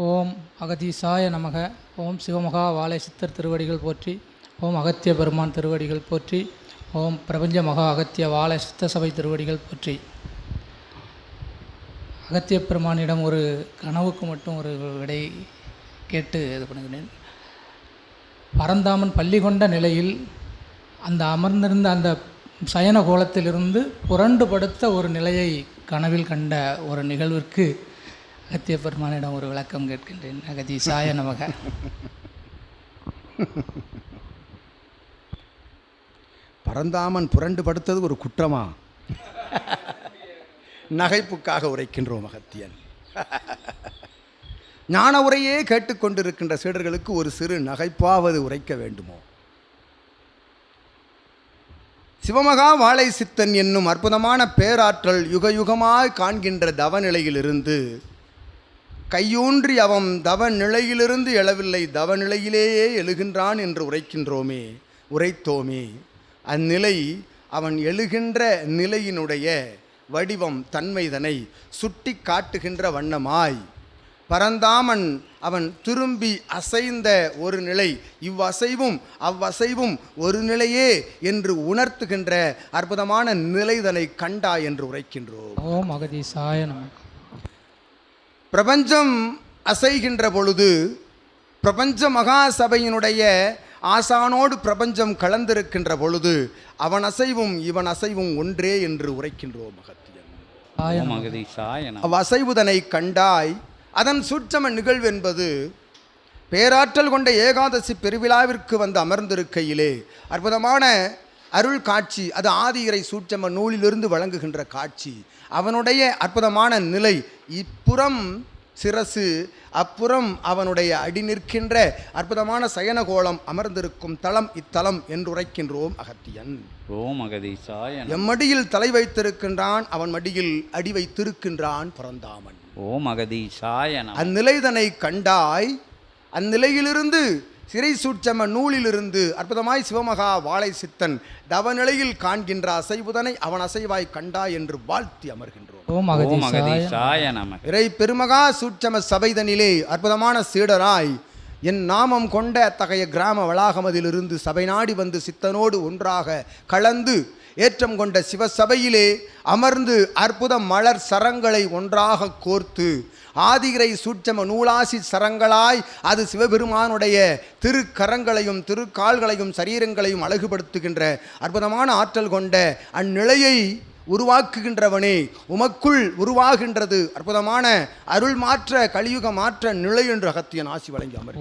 ஓம் அகதீசாய நமக. ஓம் சிவமகா வாழை சித்தர் திருவடிகள் போற்றி. ஓம் அகத்திய பெருமான் திருவடிகள் போற்றி. ஓம் பிரபஞ்ச மகா அகத்திய வாழை சித்த சபை திருவடிகள் போற்றி. அகத்திய பெருமானிடம் ஒரு கனவுக்கு மட்டும் ஒரு விடை கேட்டு இது பண்ணுகிறேன். பரந்தாமன் பள்ளி கொண்ட நிலையில் அந்த அமர்ந்திருந்த அந்த சயன கோலத்திலிருந்து புரண்டு படுத்த ஒரு நிலையை கனவில் கண்ட ஒரு நிகழ்விற்கு அகத்திய பெருமானிடம் ஒரு விளக்கம் கேட்கின்றேன். அகதி சாய நமக. பரந்தாமன் புரண்டு படுத்தது ஒரு குற்றமா? நகைப்புக்காக உரைக்கின்றோம் அகத்தியன். ஞான உரையே கேட்டுக்கொண்டிருக்கின்ற சீடர்களுக்கு ஒரு சிறு நகைப்பாவது உரைக்க வேண்டுமோ? சிவமகா வாழை சித்தன் என்னும் அற்புதமான பேராற்றல் யுகயுகமாய் காண்கின்ற தவநிலையிலிருந்து கையூன்றி அவன் தவ நிலையிலிருந்து எழவில்லை. தவ நிலையிலேயே எழுகின்றான் என்று உரைக்கின்றோமே உரைத்தோமே. அந்நிலை அவன் எழுகின்ற நிலையினுடைய வடிவம் தன்மைதனை சுட்டி காட்டுகின்ற வண்ணமாய். பரந்தாமன் அவன் திரும்பி அசைந்த ஒரு நிலை இவ்வசைவும் அவ்வசைவும் ஒரு நிலையே என்று உணர்த்துகின்ற அற்புதமான நிலைதனை கண்டா என்று உரைக்கின்றோம். ஓம் அகதி நமக்கு பிரபஞ்சம் அசைகின்ற பொழுது பிரபஞ்ச மகா சபையினுடைய ஆசானோடு பிரபஞ்சம் கலந்திருக்கின்ற பொழுது அவன் அசைவும் இவன் அசைவும் ஒன்றே என்று உரைக்கின்றோம் மகத்தியன். சாய ஓம் நமக அகதீஷாய நம. அவ் அசைவுதனை கண்டாய் அதன் சூட்சம நிகழ்வு என்பது பேராற்றல் கொண்ட ஏகாதசி பெருவிழாவிற்கு வந்து அமர்ந்திருக்கையிலே அற்புதமான அருள் காட்சி அது ஆதியிறை சூட்சம நூலிலிருந்து வழங்குகின்ற காட்சி. அவனுடைய அற்புதமான நிலை இப்புறம் சிரசு அப்புறம் அவனுடைய அடி நிற்கின்ற அற்புதமான சயனகோலம் அமர்ந்திருக்கும் தலம் இத்தலம் என்று உரைக்கின்றோம் அகத்தியன். ஓம் அகதீஷாய நம. எம்மடியில் தலை வைத்திருக்கின்றான் அவன் மடியில் அடி வைத்திருக்கின்றான் பரந்தாமன். ஓம் அகதீஷாய நம. அந்நிலைதனை கண்டாய் அந்நிலையிலிருந்து சிறை சூட்சம நூலிலிருந்து அற்புதமாய் சிவமகா வாழை சித்தன் தவநிலையில் காண்கின்ற அசைவுதனை அவன் அசைவாய் கண்டாய் என்று வாழ்த்தி அமர்கின்றோம். ஓம் இறை பெருமகா சூட்சம சபைதனிலே அற்புதமான சீடராய் என் நாமம் கொண்ட அத்தகைய கிராம வளாகமதிலிருந்து சபை நாடி வந்து சித்தனோடு ஒன்றாக கலந்து ஏற்றம் கொண்ட சிவசபையிலே அமர்ந்து அற்புத மலர் சரங்களை ஒன்றாக கோர்த்து ஆதிகிரை சூட்சம நூலாசி சரங்களாய் அது சிவபெருமானுடைய திருக்கரங்களையும் திருக்கால்களையும் சரீரங்களையும் அழகுபடுத்துகின்ற அற்புதமான ஆற்றல் கொண்ட அந்நிலையை உருவாக்குகின்றவனே. உமக்குள் உருவாகின்றது அற்புதமான அருள் மாற்ற கலியுக மாற்ற நிலை என்று அகத்தியன் ஆசி வழங்கி அமர்